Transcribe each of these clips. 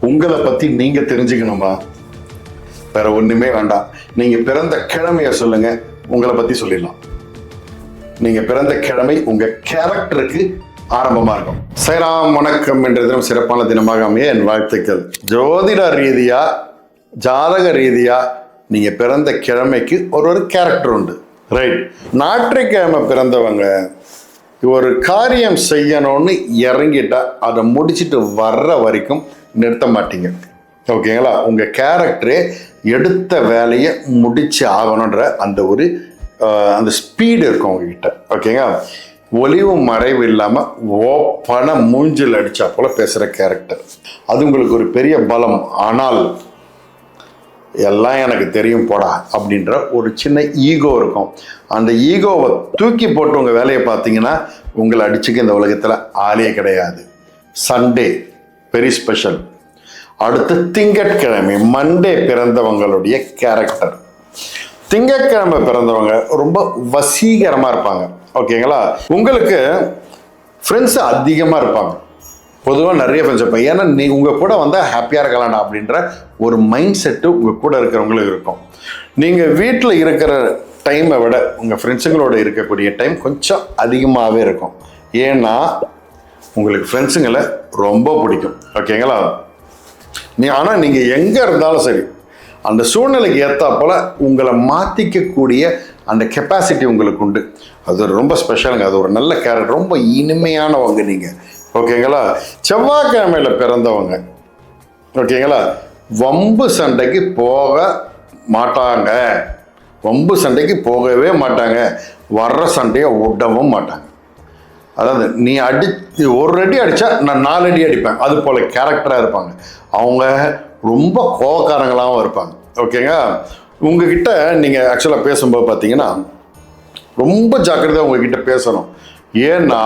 உங்களை பத்தி நீங்க தெரிஞ்சுக்கணுமா? வேற ஒண்ணுமே வேண்டாம். நீங்க பிறந்த கிழமைய சொல்லுங்க. உங்களை பத்தி சொல்லிடலாம். நீங்க பிறந்த கிழமை உங்க கேரக்டருக்கு ஆரம்பமா இருக்கும். சைராம் வணக்கம் என்ற தினம் சிறப்பான தினமாக அமைய என் வாழ்த்துக்கள். ஜோதிட ரீதியா ஜாதக ரீதியா நீங்க பிறந்த கிழமைக்கு ஒரு ஒரு கேரக்டர் உண்டு. ரைட் ஞாயிற்றுக்கிழமை பிறந்தவங்க ஒரு காரியம் செய்யணும்னு இறங்கிட்டா அதை முடிச்சிட்டு வர்ற வரைக்கும் நிறுத்த மாட்டீங்க. ஓகேங்களா? உங்கள் கேரக்டரே எடுத்த வேலையை முடிச்சு ஆகணுன்ற அந்த ஒரு அந்த ஸ்பீடு இருக்கும் உங்ககிட்ட. ஓகேங்களா? ஒளிவு மறைவு இல்லாமல் ஓப்பன மூஞ்சில் அடித்தா போல் பேசுகிற கேரக்டர் அது உங்களுக்கு ஒரு பெரிய பலம். ஆனால் எல்லாம் எனக்கு தெரியும் போடா அப்படின்ற ஒரு சின்ன ஈகோ இருக்கும். அந்த ஈகோவை தூக்கி போட்டு உங்கள் வேலையை பார்த்தீங்கன்னா உங்களை அடிச்சுக்க இந்த உலகத்தில் ஆளே கிடையாது. சண்டே வெரி ஸ்பெஷல் அடுத்து திங்கட்கிழமை மண்டே பிறந்தவங்களுடைய கேரக்டர் திங்கட்கிழமை பிறந்தவங்க ரொம்ப வசீகரமாக இருப்பாங்க. ஓகேங்களா உங்களுக்கு ஃப்ரெண்ட்ஸ் அதிகமாக இருப்பாங்க. பொதுவாக நிறைய ஃப்ரெண்ட்ஸ் இருப்பேன். ஏன்னா நீ உங்கள் கூட வந்தால் ஹாப்பியாக இருக்கலாம்டா அப்படின்ற ஒரு மைண்ட் செட்டு உங்கள் கூட இருக்கிறவங்களுக்கு இருக்கும். நீங்கள் வீட்டில் இருக்கிற டைமை விட உங்கள் ஃப்ரெண்ட்ஸுங்களோட இருக்கக்கூடிய டைம் கொஞ்சம் அதிகமாகவே இருக்கும். ஏன்னா உங்களுக்கு ஃப்ரெண்ட்ஸுங்களை ரொம்ப பிடிக்கும். ஓகேங்களா நீ ஆனால் நீங்கள் எங்கே இருந்தாலும் சரி அந்த சூழ்நிலைக்கு ஏற்றா போல் உங்களை மாற்றிக்கக்கூடிய அந்த கெப்பாசிட்டி உங்களுக்கு உண்டு. அது ரொம்ப ஸ்பெஷலுங்க அது ஒரு நல்ல கேரக்டர் ரொம்ப இனிமையானவங்க நீங்கள் ஓகேங்களா? செவ்வாய்க்கிழமையில் பிறந்தவங்க. ஓகேங்களா? வம்பு சண்டைக்கு போக மாட்டாங்க. வம்பு சண்டைக்கு போகவே மாட்டாங்க. வர்ற சண்டையை விடவும் மாட்டாங்க. அதாவது நீ அடி ஒரு அடி அடித்தா நான் நாலு அடி அடிப்பேன். அது போல் கேரக்டராக இருப்பாங்க. அவங்க ரொம்ப கோவக்காரங்களாகவும் இருப்பாங்க. ஓகேங்க உங்ககிட்ட நீங்கள் ஆக்சுவலாக பேசும்போது பார்த்தீங்கன்னா ரொம்ப ஜாக்கிரதையாக உங்ககிட்ட பேசணும். ஏன்னா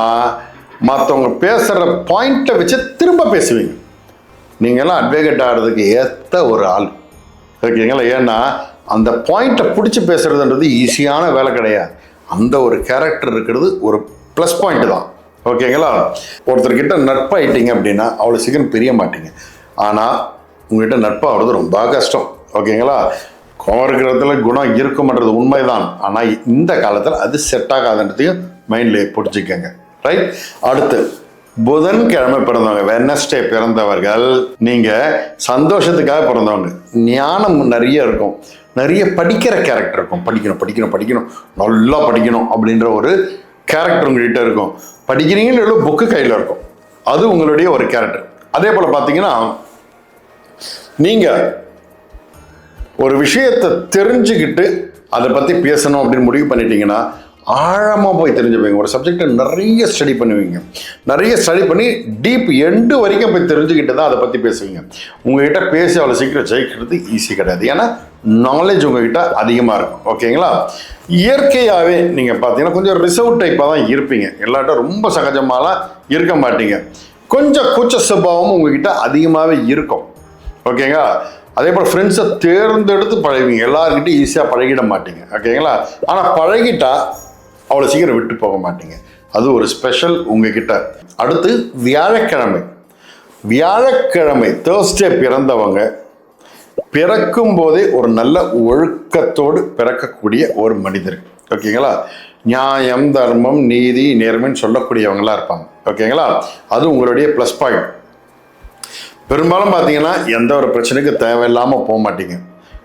மற்றவங்க பேசுகிற பாயிண்ட்டை வச்சு திரும்ப பேசுவீங்க. நீங்களாம் அட்வொகேட் ஆகிறதுக்கு ஏற்ற ஒரு ஆள். ஓகேங்களா? ஏன்னா அந்த பாயிண்ட்டை பிடிச்சி பேசுறதுன்றது ஈஸியான வேலை கிடையாது. அந்த ஒரு கேரக்டர் இருக்கிறது ஒரு ப்ளஸ் பாயிண்ட் தான். ஓகேங்களா? ஒருத்தர்கிட்ட நட்பாயிட்டீங்க அப்படின்னா அவ்வளோ சீக்கிரம் பிரிய மாட்டீங்க. ஆனால் உங்ககிட்ட நட்பாகிறது ரொம்ப கஷ்டம். ஓகேங்களா? கோவம் இருக்கிறதுல குணம் இருக்குமன்றது உண்மைதான். ஆனால் இந்த காலத்தில் அது செட் ஆகாதுன்றதையும் மைண்டில் பிடிச்சிக்கங்க. ரைட் அடுத்து புதன் கிழமை பிறந்தவங்க வெனஸ்டே பிறந்தவர்கள் நீங்க சந்தோஷத்துக்காக பிறந்தவங்க. ஞானம் நிறைய இருக்கும். நிறைய படிக்கிற கேரக்டர் இருக்கும். படிக்கணும் படிக்கணும் படிக்கணும். நல்லா படிக்கணும் அப்படின்ற ஒரு கேரக்டர் உங்ககிட்ட இருக்கும். படிக்கிறீங்கன்னு புக்கு கையில் இருக்கும். அது உங்களுடைய ஒரு கேரக்டர் அதே போல் பார்த்தீங்கன்னா நீங்கள் ஒரு விஷயத்தை தெரிஞ்சுக்கிட்டு அதை பற்றி பேசணும் அப்படின்னு முடிவு பண்ணிட்டீங்கன்னா ஆழமாக போய் தெரிஞ்சுப்பீங்க. ஒரு சப்ஜெக்டை நிறைய ஸ்டடி பண்ணுவீங்க. நிறைய ஸ்டடி பண்ணி டீப் எண்டு வரைக்கும் போய் தெரிஞ்சுக்கிட்டு தான் அதை பற்றி பேசுவீங்க. உங்ககிட்ட பேசி அவ்வளோ சீக்கிரம் ஜெயிக்கிறது ஈஸி கிடையாது. ஏன்னா நாலேஜ் உங்ககிட்ட அதிகமாக இருக்கும். ஓகேங்களா? இயற்கையாகவே நீங்கள் பார்த்தீங்கன்னா கொஞ்சம் ரிசர்வ் டைப்பாக தான் இருப்பீங்க. எல்லாட்டும் ரொம்ப சகஜமாலாம் இருக்க மாட்டீங்க. கொஞ்சம் கூச்ச சுபாவமும் உங்ககிட்ட அதிகமாகவே இருக்கும். ஓகேங்களா? அதே போல் ஃப்ரெண்ட்ஸை தேர்ந்தெடுத்து பழகுவீங்க. எல்லாருக்கிட்டையும் ஈஸியாக பழகிட மாட்டீங்க. ஓகேங்களா? ஆனால் பழகிட்டால் அவ்வளோ சீக்கிரம் விட்டு போக மாட்டீங்க. அது ஒரு ஸ்பெஷல் உங்ககிட்ட. அடுத்து வியாழக்கிழமை. வியாழக்கிழமை தேர்ஸ்டே பிறந்தவங்க பிறக்கும் போதே ஒரு நல்ல ஒழுக்கத்தோடு பிறக்கக்கூடிய ஒரு மனிதர். ஓகேங்களா நியாயம் தர்மம் நீதி நேர்மைன்னு சொல்லக்கூடியவங்களா இருப்பாங்க. ஓகேங்களா அது உங்களுடைய ப்ளஸ் பாயிண்ட் பெரும்பாலும் பார்த்தீங்கன்னா எந்த ஒரு பிரச்சனைக்கு தேவையில்லாமல் போக மாட்டீங்க.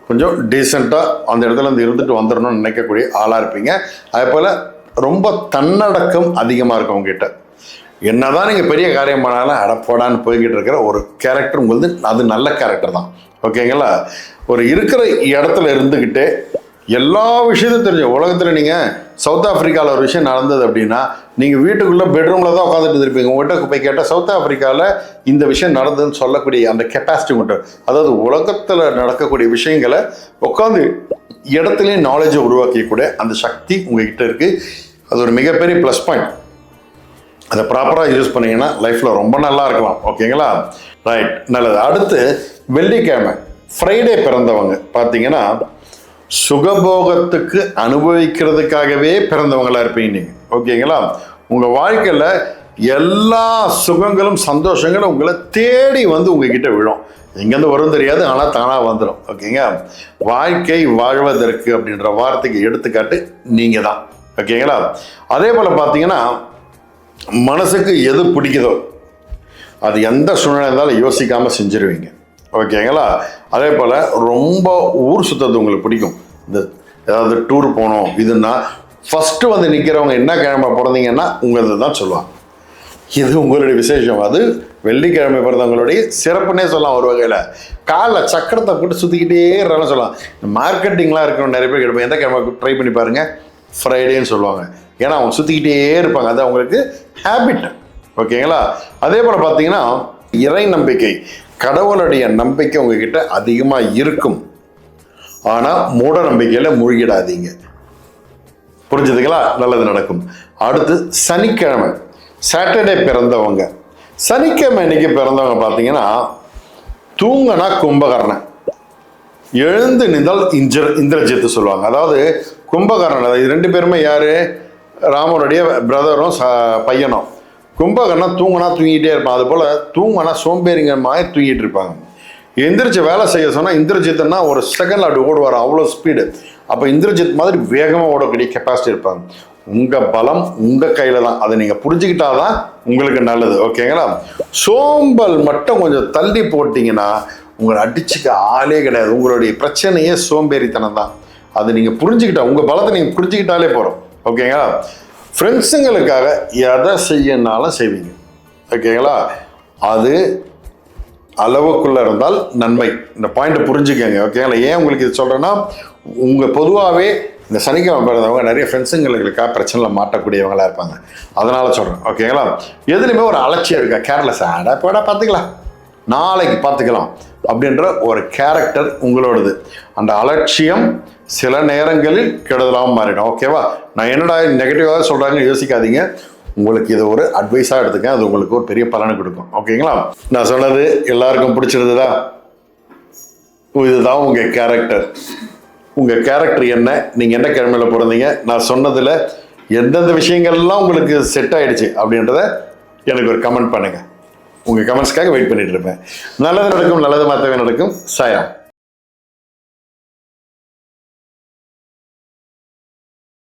கொஞ்சம் டீசெண்டாக அந்த இடத்துல இருந்து இருந்துட்டு வந்துடணும்னு நினைக்கக்கூடிய ஆளாக இருப்பீங்க. அதே போல் ரொம்ப தன்னடக்கம் அதிகமாக இருக்கும் உங்ககிட்ட என்னதான் நீங்கள் பெரிய காரியம் பண்ணாலும் அடப்போடான்னு போய்கிட்டு இருக்கிற ஒரு கேரக்டர் உங்களுது அது நல்ல கேரக்டர் தான். ஓகேங்களா ஒரு இருக்கிற இடத்துல இருந்துக்கிட்டே எல்லா விஷயத்தையும் தெரிஞ்ச உலகத்தில் நீங்கள் சவுத் ஆஃப்ரிக்காவில் ஒரு விஷயம் நடந்தது அப்படின்னா நீங்கள் வீட்டுக்குள்ளே பெட்ரூமில் தான் உட்காந்துட்டு இருப்பீங்க. உங்கள்கிட்ட போய் கேட்டால் சவுத் ஆஃப்ரிக்காவில் இந்த விஷயம் நடந்ததுன்னு சொல்லக்கூடிய அந்த கெப்பாசிட்டி மட்டும். அதாவது உலகத்தில் நடக்கக்கூடிய விஷயங்களை உட்காந்து இடத்துலையும் நாலேஜை உருவாக்கக்கூடிய அந்த சக்தி உங்ககிட்ட இருக்குது அது ஒரு மிகப்பெரிய ப்ளஸ் பாயிண்ட் அதை ப்ராப்பராக யூஸ் பண்ணிங்கன்னா லைஃப்பில் ரொம்ப நல்லா இருக்கலாம். ஓகேங்களா? ரைட் நல்லது. அடுத்து வெள்ளிக்கிழமை. ஃப்ரைடே பிறந்தவங்க. பார்த்தீங்கன்னா சுகபோகத்துக்கு அனுபவிக்கிறதுக்காகவே பிறந்தவங்களா இருப்பீங்க நீங்கள் ஓகேங்களா? உங்கள் வாழ்க்கையில் எல்லா சுகங்களும் சந்தோஷங்களும் உங்களை தேடி வந்து உங்ககிட்ட விழும். எங்கேருந்து வரும் தெரியாது ஆனால் தானாக வந்துடும் ஓகேங்க? வாழ்க்கை வாழ்வதற்கு அப்படின்ற வார்த்தைக்கு எடுத்துக்காட்டு நீங்கள் தான். ஓகேங்களா? அதே போல் பார்த்தீங்கன்னா மனசுக்கு எது பிடிக்குதோ அது எந்த சூழ்நிலை இருந்தாலும் யோசிக்காமல் செஞ்சிருவீங்க. ஓகேங்களா? அதே போல் ரொம்ப ஊர் சுத்தது உங்களுக்கு பிடிக்கும். இந்த ஏதாவது டூர் போகணும் இதுன்னா ஃபஸ்ட்டு வந்து நிற்கிறவங்க என்ன கிழமை பிறந்தீங்கன்னா உங்களது தான் சொல்லுவாங்க. இது உங்களுடைய விசேஷம். அது வெள்ளிக்கிழமை பிறந்தவங்களுடைய சிறப்புன்னே சொல்லலாம் ஒரு வகையில். காலைல சக்கரத்தை போட்டு சுற்றிக்கிட்டே இருக்கிறாங்க சொல்லலாம். மார்க்கெட்டிங்லாம் இருக்கணும் நிறைய பேர் கிடைப்போம் எந்த கிழமை ட்ரை பண்ணி பாருங்கள் ஃப்ரைடேன்னு சொல்லுவாங்க. ஏன்னா அவங்க சுற்றிக்கிட்டே இருப்பாங்க. அது அவங்களுக்கு ஹேபிட் ஓகேங்களா? அதே போல் பார்த்தீங்கன்னா இறை நம்பிக்கை. கடவுளுடைய நம்பிக்கை உங்ககிட்ட அதிகமாக இருக்கும். ஆனால் மூட நம்பிக்கையில் மூழ்கிடாதீங்க. புரிஞ்சுதுங்களா? நல்லது நடக்கும். அடுத்து சனிக்கிழமை. சாட்டர்டே பிறந்தவங்க. சனிக்கிழமை இன்னைக்கு பிறந்தவங்க பார்த்தீங்கன்னா தூங்கினா கும்பகர்ணன். எழுந்து நின்றால் இந்திர இந்திரஜித்து சொல்லுவாங்க. அதாவது கும்பகர்ணன் அதாவது ரெண்டு பேருமே யார்? ராமனுடைய பிரதரும் ச பையனும். கும்பகர்ணன் தூங்கினா தூங்கிட்டே இருப்பான். அது போல் தூங்கினா சோம்பேறிங்க மாதிரி தூங்கிட்டு இருப்பாங்க. எந்திரிச்சு வேலை செய்ய சொன்னால் இந்திரஜித்னா ஒரு செகண்டில் அப்படி ஓடுவார் அவ்வளோ ஸ்பீடு அப்போ இந்திரஜித் மாதிரி வேகமாக ஓடக்கூடிய கெப்பாசிட்டி இருப்பாங்க. உங்கள் பலம் உங்கள் கையில் தான். அதை நீங்கள் புரிஞ்சுக்கிட்டாதான் உங்களுக்கு நல்லது. ஓகேங்களா? சோம்பல் மட்டும் கொஞ்சம் தள்ளி போட்டிங்கன்னா உங்களை அடிச்சுக்க ஆளே கிடையாது. உங்களுடைய பிரச்சனையே சோம்பேறித்தனம் தான். அதை நீங்கள் புரிஞ்சுக்கிட்டா உங்கள் பலத்தை நீங்கள் புரிஞ்சுக்கிட்டாலே போகிறோம் ஓகேங்களா? ஃப்ரெண்ட்ஸுங்களுக்காக எதை செய்யனாலும் செய்வீங்க. ஓகேங்களா? அது அளவுக்குள்ளே இருந்தால் நன்மை. இந்த பாயிண்ட்டை புரிஞ்சுக்கோங்க ஓகேங்களா? ஏன் உங்களுக்கு இது சொல்கிறேன்னா உங்கள் பொதுவாகவே இந்த சனிக்கிழமை பிறந்தவங்க நிறைய ஃப்ரெண்ட்ஸுங்களுக்காக பிரச்சனையில் மாட்டக்கூடியவங்களா இருப்பாங்க. அதனால் சொல்கிறேன் ஓகேங்களா? எதுலேயுமே ஒரு அலட்சியம் இருக்கா? கேர்லெஸ் ஆடா போடா பார்த்துக்கலாம். நாளைக்கு பார்த்துக்கலாம். அப்படின்ற ஒரு கேரக்டர் உங்களோடது. அந்த அலட்சியம் சில நேரங்களில் கெடுதலாகவும் மாறிடும். ஓகேவா நான் என்னடா நெகட்டிவாக சொல்கிறாங்கன்னு யோசிக்காதீங்க. உங்களுக்கு இது ஒரு அட்வைஸாக எடுத்துக்க அது உங்களுக்கு ஒரு பெரிய பலனை கொடுக்கும். ஓகேங்களா நான் சொன்னது எல்லாருக்கும் பிடிச்சிருந்ததா? இதுதான் உங்கள் கேரக்டர் உங்கள் கேரக்டர் என்ன? நீங்கள் என்ன கிழமையில் பிறந்தீங்க? நான் சொன்னதில் எந்தெந்த விஷயங்கள்லாம் உங்களுக்கு செட் ஆகிடுச்சு அப்படின்றத எனக்கு ஒரு கமெண்ட் பண்ணுங்கள் உங்கள் கமெண்ட்ஸ்க்காக வெயிட் பண்ணிட்டு இருப்பேன். நல்லது நடக்கும் நல்லது மாற்றவே நடக்கும். சாயா